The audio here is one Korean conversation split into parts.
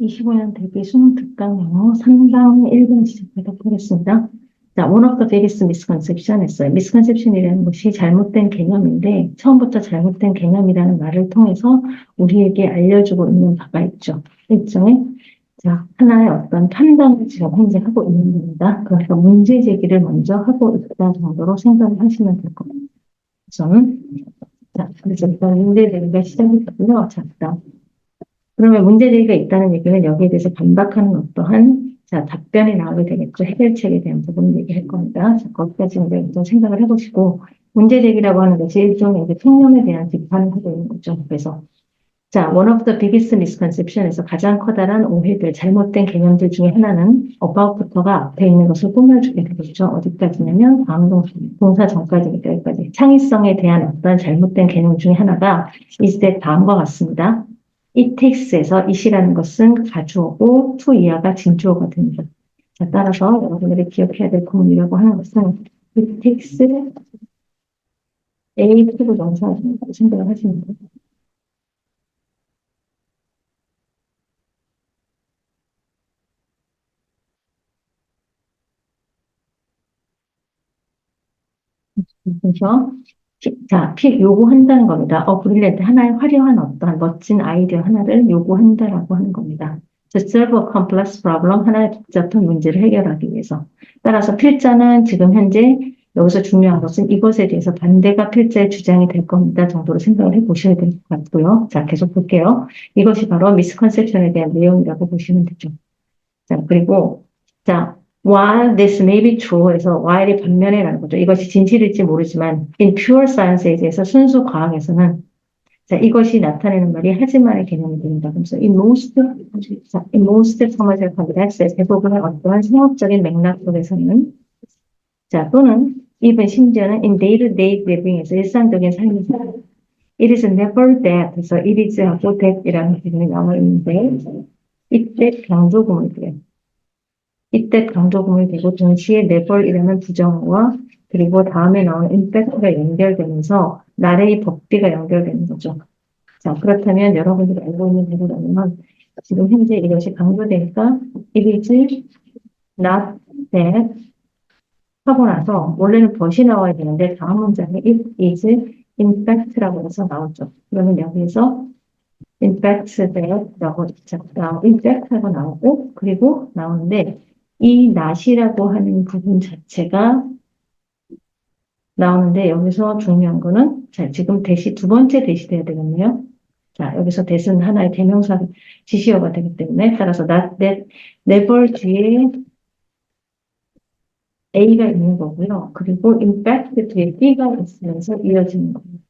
25년 대비 수능 특강 영어 3강 1번 시작하도록 하겠습니다. 자, one of the biggest misconception 했어요. misconception이라는 것이 잘못된 개념인데, 처음부터 잘못된 개념이라는 말을 통해서 우리에게 알려주고 있는 바가 있죠. 일종의, 자, 하나의 어떤 판단을 지금 현재 하고 있는 겁니다. 그래서 문제 제기를 먼저 하고 있다 정도로 생각을 하시면 될 겁니다. 자, 그래서 일단 문제 제기가 시작이 되고요. 자, 그다음. 그러면 문제제기가 있다는 얘기는 여기에 대해서 반박하는 어떠한 자, 답변이 나오게 되겠죠. 해결책에 대한 부분을 얘기할 겁니다. 자, 거기까지 이제 좀 생각을 해보시고, 문제제기라고 하는 것이 일종의 이제 통념에 대한 비판을 하고 있는 거죠. 그래서, 자, one of the biggest misconception에서 가장 커다란 오해들, 잘못된 개념들 중에 하나는 about부터가 앞에 있는 것을 꾸며주게 되겠죠. 어디까지냐면, 다음 동사, 동사 전까지니까 여기까지. 창의성에 대한 어떤 잘못된 개념 중에 하나가 that 다음과 같습니다. It takes에서 it이라는 것은 가주어고 to 이하가 진주어가 됩니다. 자, 따라서 여러분들이 기억해야 될 구문이라고 하는 것은 it takes a to 명사라고 생각을 하시면 돼요. 그래서 자, 피 요구한다는 겁니다. 어, 브릴리언트 하나의 화려한 어떠한 멋진 아이디어 하나를 요구한다라고 하는 겁니다. To solve a complex problem, 하나의 복잡한 문제를 해결하기 위해서. 따라서 필자는 지금 현재 여기서 중요한 것은 이것에 대해서 반대가 필자의 주장이 될 겁니다. 정도로 생각을 해 보셔야 될 것 같고요. 자, 계속 볼게요. 이것이 바로 미스컨셉션에 대한 내용이라고 보시면 되죠. 자, 그리고, 자, while this may be true 해서 while이 반면에 라는 거죠. 이것이 진실일지 모르지만 in pure science에 대해서 순수 과학에서는 자, 이것이 나타내는 말이 하지만의 개념이 됩니다. 그래서 in most, 자, in most commercial contexts 대부분의 어떠한 생업적인 맥락 속에서는 자, 또는 even 심지어는 in day-to-day living에서 일상적인 삶에서 it is never that 그래서 it is 하고 that이라는 개념이 나와 있는데 이때 강조금을 돼요. 이때 강조금이 되고 동시에 never이라는 부정어와 그리고 다음에 나오는 impact가 연결되면서 나래의 법비가 연결되는 거죠. 자, 그렇다면 여러분들이 알고 있는 대로라면 지금 현재 이것이 강조되니까 it is not that 하고 나서 원래는 벗이 나와야 되는데 다음 문장에 it is in fact라고 해서 나오죠. 그러면 여기에서 in fact that라고 자, in fact 하고 나오고 그리고 나오는데 이 not이라고 하는 부분 자체가 나오는데 여기서 중요한 거는 자 지금 대시 두 번째 대시 돼야 되겠네요. 자 여기서 대는 하나의 대명사 지시어가 되기 때문에 따라서 that never 뒤에 A가 있는 거고요. 그리고 in fact 뒤에 B가 있으면서 이어지는 겁니다.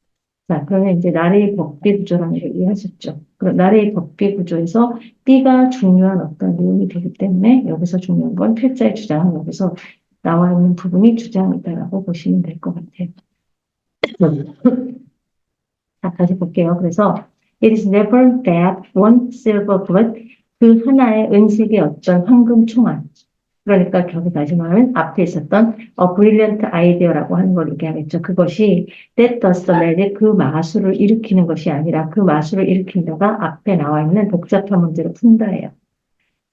자, 그러면 이제 나래의 법비 구조라는 걸 이해하셨죠? 그럼 나래의 법비 구조에서 B가 중요한 어떤 내용이 되기 때문에 여기서 중요한 건 필자의 주장은 여기서 나와 있는 부분이 주장이다라고 보시면 될 것 같아요. 자, 다시 볼게요. 그래서 it is never that one silver bullet 그 하나의 은색의 어떤 황금 총알 그러니까 결국 다시 말하면 앞에 있었던 a brilliant idea라고 하는 걸 얘기하겠죠. 그것이 that does the magic 그 마술을 일으키는 것이 아니라 그 마술을 일으킨다가 앞에 나와 있는 복잡한 문제를 푼다예요.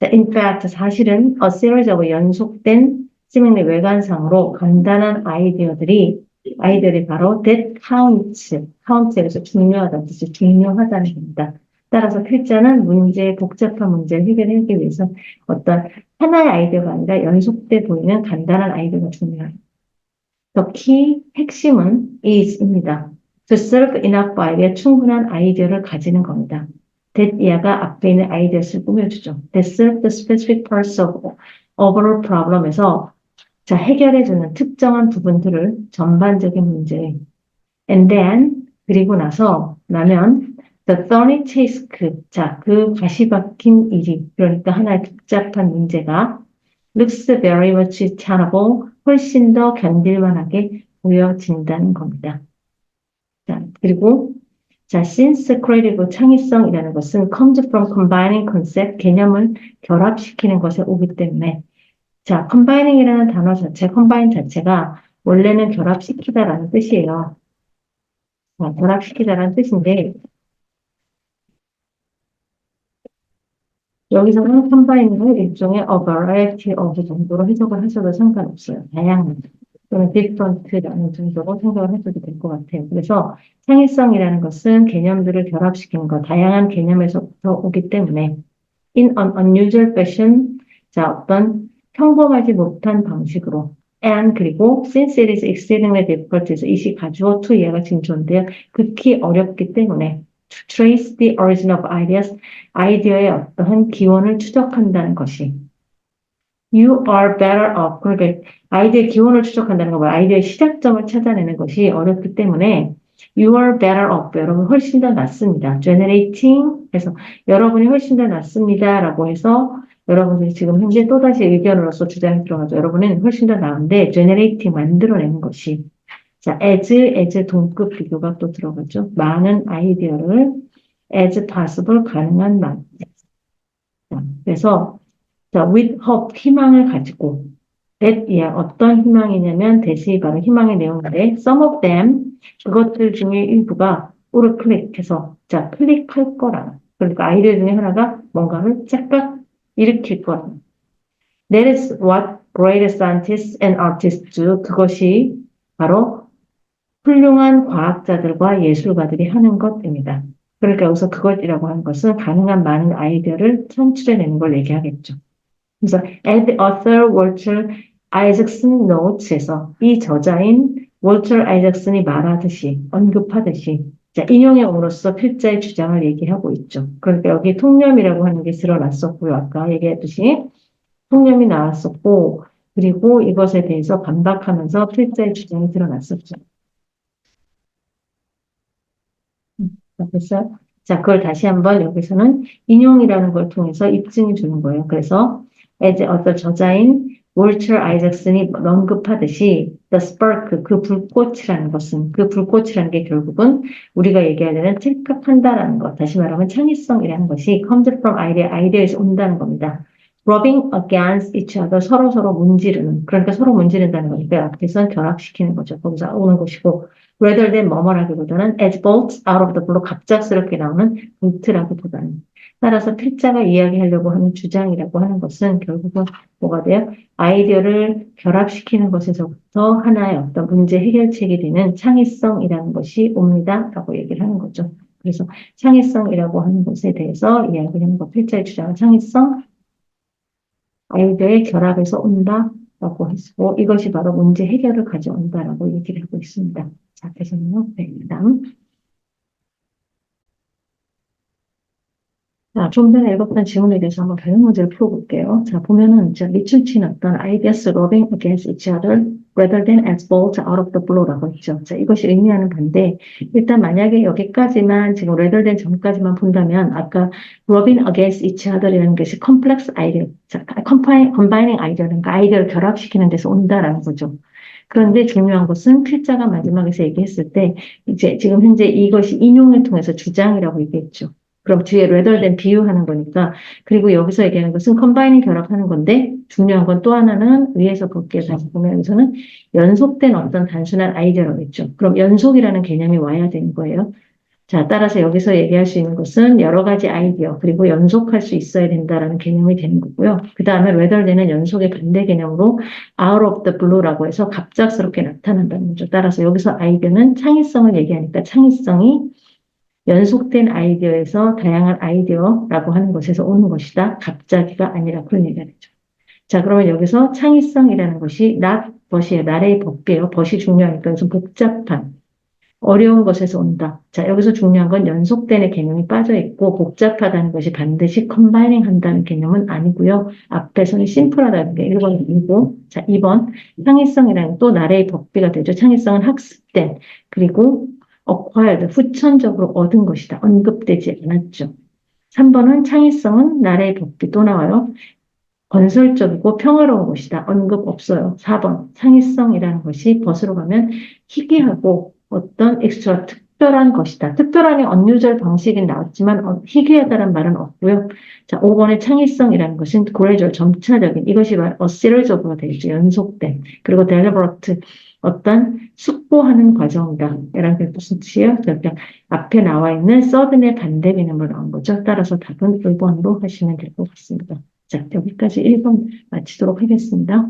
In fact, 사실은 a series of 연속된 seemingly 외관상으로 간단한 아이디어들이 아이들이 바로 that counts, counts에서 중요하다는 뜻이 중요하다는 겁니다. 따라서 필자는 문제, 복잡한 문제를 해결하기 위해서 어떤 하나의 아이디어가 아니라 연속돼 보이는 간단한 아이디어가 중요해요. The key, 핵심은 is입니다. To serve enough idea, 충분한 아이디어를 가지는 겁니다. that 이하가 앞에 있는 아이디어를 꾸며주죠. That serve the specific parts of overall problem에서 자, 해결해주는 특정한 부분들을 전반적인 문제. And then, 그리고 나서, 나면, the thorny task, 자, 그 가시 박힌 일이, 그러니까 하나의 복잡한 문제가 looks very much tenable, 훨씬 더 견딜만하게 보여진다는 겁니다. 자, 그리고, 자, since creative 창의성이라는 것은 comes from combining concept, 개념을 결합시키는 것에 오기 때문에 자, combining이라는 단어 자체, combine 자체가 원래는 결합시키다라는 뜻이에요. 자, 결합시키다라는 뜻인데, 여기서는 컴바인을 일종의 a variety of 정도로 해석을 하셔도 상관없어요. 다양한. 또는 different라는 정도로 생각을 하셔도 될 것 같아요. 그래서 창의성이라는 것은 개념들을 결합시키는 것, 다양한 개념에서부터 오기 때문에 in an unusual fashion, 자, 어떤 평범하지 못한 방식으로 and 그리고 since it is exceedingly difficult, 이시 가주어 to 지금 좋은데요. 극히 어렵기 때문에 to trace the origin of ideas, 아이디어의 어떠한 기원을 추적한다는 것이 you are better off. 그러니까 아이디어의 기원을 추적한다는 거, 아이디어의 시작점을 찾아내는 것이 어렵기 때문에 you are better off. 여러분 훨씬 더 낫습니다. generating 해서 여러분이 훨씬 더 낫습니다. 라고 해서 여러분들이 지금 현재 또다시 의견으로서 주장이 들어가죠. 여러분은 훨씬 더 나은데 generating 만들어내는 것이 자, as, as 동급 비교가 또 들어가죠. 많은 아이디어를 as possible 가능한 만. 자, 그래서 자, with hope 희망을 가지고 that 예, 어떤 희망이냐면 대시 바로 희망의 내용인데 some of them 그것들 중에 일부가 오를 클릭해서 자 클릭할 거라. 그러니까 아이디어 중에 하나가 뭔가를 짝각 일으킬 거라. That is what great scientists and artists do. 그것이 바로 훌륭한 과학자들과 예술가들이 하는 것입니다. 그러니까 여기서 그것이라고 하는 것은 가능한 많은 아이디어를 창출해내는 걸 얘기하겠죠. 그래서 as author Walter Isaacson notes에서 이 저자인 월터 아이작슨이 말하듯이 언급하듯이 자, 인용해 옴으로써 필자의 주장을 얘기하고 있죠. 그러니까 여기 통념이라고 하는 게 드러났었고요. 아까 얘기했듯이 통념이 나왔었고 그리고 이것에 대해서 반박하면서 필자의 주장이 드러났었죠. 음, 됐어요? 자, 그걸 다시 한번 여기서는 인용이라는 걸 통해서 입증해 주는 거예요. 그래서 as 어떤 저자인 월처 아이작슨이 언급하듯이 the spark, 그 불꽃이라는 것은 그 불꽃이라는 게 결국은 우리가 얘기하려는 til각한다라는 것, 다시 말하면 창의성이라는 것이 comes from idea, 아이디어에서 온다는 겁니다. rubbing against each other, 서로 서로 문지르는, 그러니까 서로 문지른다는 거니까 앞에서 결합시키는 거죠. 거기서 오는 것이고 rather than 뭐뭐라기보다는 as bolts out of the blue, 갑작스럽게 나오는 볼트라기보다는 따라서 필자가 이야기하려고 하는 주장이라고 하는 것은 결국은 뭐가 돼요? 아이디어를 결합시키는 것에서부터 하나의 어떤 문제 해결책이 되는 창의성이라는 것이 옵니다. 라고 얘기를 하는 거죠. 그래서 창의성이라고 하는 것에 대해서 이야기하는 것, 필자의 주장은 창의성, 아이디어의 결합에서 온다. 라고 했고, 이것이 바로 문제 해결을 가져온다라고 얘기를 하고 있습니다. 자, 그래서요, 네, 그 다음. 자, 좀 전에 읽었던 지문에 대해서 한번 변형 문제를 풀어볼게요. 자, 보면은, 자, 리춘치는 어떤 ideas rubbing against each other rather than as bolts out of the blue라고 했죠. 자, 이것이 의미하는 건데, 일단 만약에 여기까지만, 지금 rather than 전까지만 본다면, 아까 rubbing against each other이라는 것이 complex idea, 자, combining idea라는 거, 아이디어를 결합시키는 데서 온다라는 거죠. 그런데 중요한 것은 필자가 마지막에서 얘기했을 때, 이제 지금 현재 이것이 인용을 통해서 주장이라고 얘기했죠. 그럼 뒤에 than 비유하는 거니까. 그리고 여기서 얘기하는 것은 컴바이닝 결합하는 건데 중요한 건 또 하나는 위에서 볼게요. 다시 보면 여기서는 연속된 어떤 단순한 아이디어라고 했죠. 그럼 연속이라는 개념이 와야 되는 거예요. 자, 따라서 여기서 얘기할 수 있는 것은 여러 가지 아이디어, 그리고 연속할 수 있어야 된다라는 개념이 되는 거고요. 그 다음에 than은 연속의 반대 개념으로 out of the blue라고 해서 갑작스럽게 나타난다는 거죠. 따라서 여기서 아이디어는 창의성을 얘기하니까 창의성이 연속된 아이디어에서 다양한 아이디어라고 하는 것에서 오는 것이다. 갑자기가 아니라 그런 얘기가 되죠. 자, 그러면 여기서 창의성이라는 것이 not 벗이에요. 나의 법이에요. 벗이 중요하니까 좀 복잡한, 어려운 것에서 온다. 자, 여기서 중요한 건 연속된의 개념이 빠져 있고 복잡하다는 것이 반드시 컴바이닝 한다는 개념은 아니고요. 앞에서는 심플하다는 게 1번이고, 자, 2번 창의성이라는 또 나의 법비가 되죠. 창의성은 학습된 그리고 acquired, 후천적으로 얻은 것이다. 언급되지 않았죠. 3번은 창의성은 나라의 복비 또 나와요. 건설적이고 평화로운 것이다. 언급 없어요. 4번 창의성이라는 것이 벗으로 가면 희귀하고 어떤 엑스트라 특별한 것이다. 특별한이 unusual 방식이 나왔지만 어, 희귀하다는 말은 없고요. 자, 5번의 창의성이라는 것은 gradual, 점차적인 이것이 series of가 되죠. 연속된. 그리고 deliberate, 어떤 숙고하는 과정이다. 이런 게 무슨 뜻이에요? 그러니까 앞에 나와 있는 sudden의 반대 개념으로 나온 거죠. 따라서 답은 1번으로 하시면 될 것 같습니다. 자, 여기까지 1번 마치도록 하겠습니다.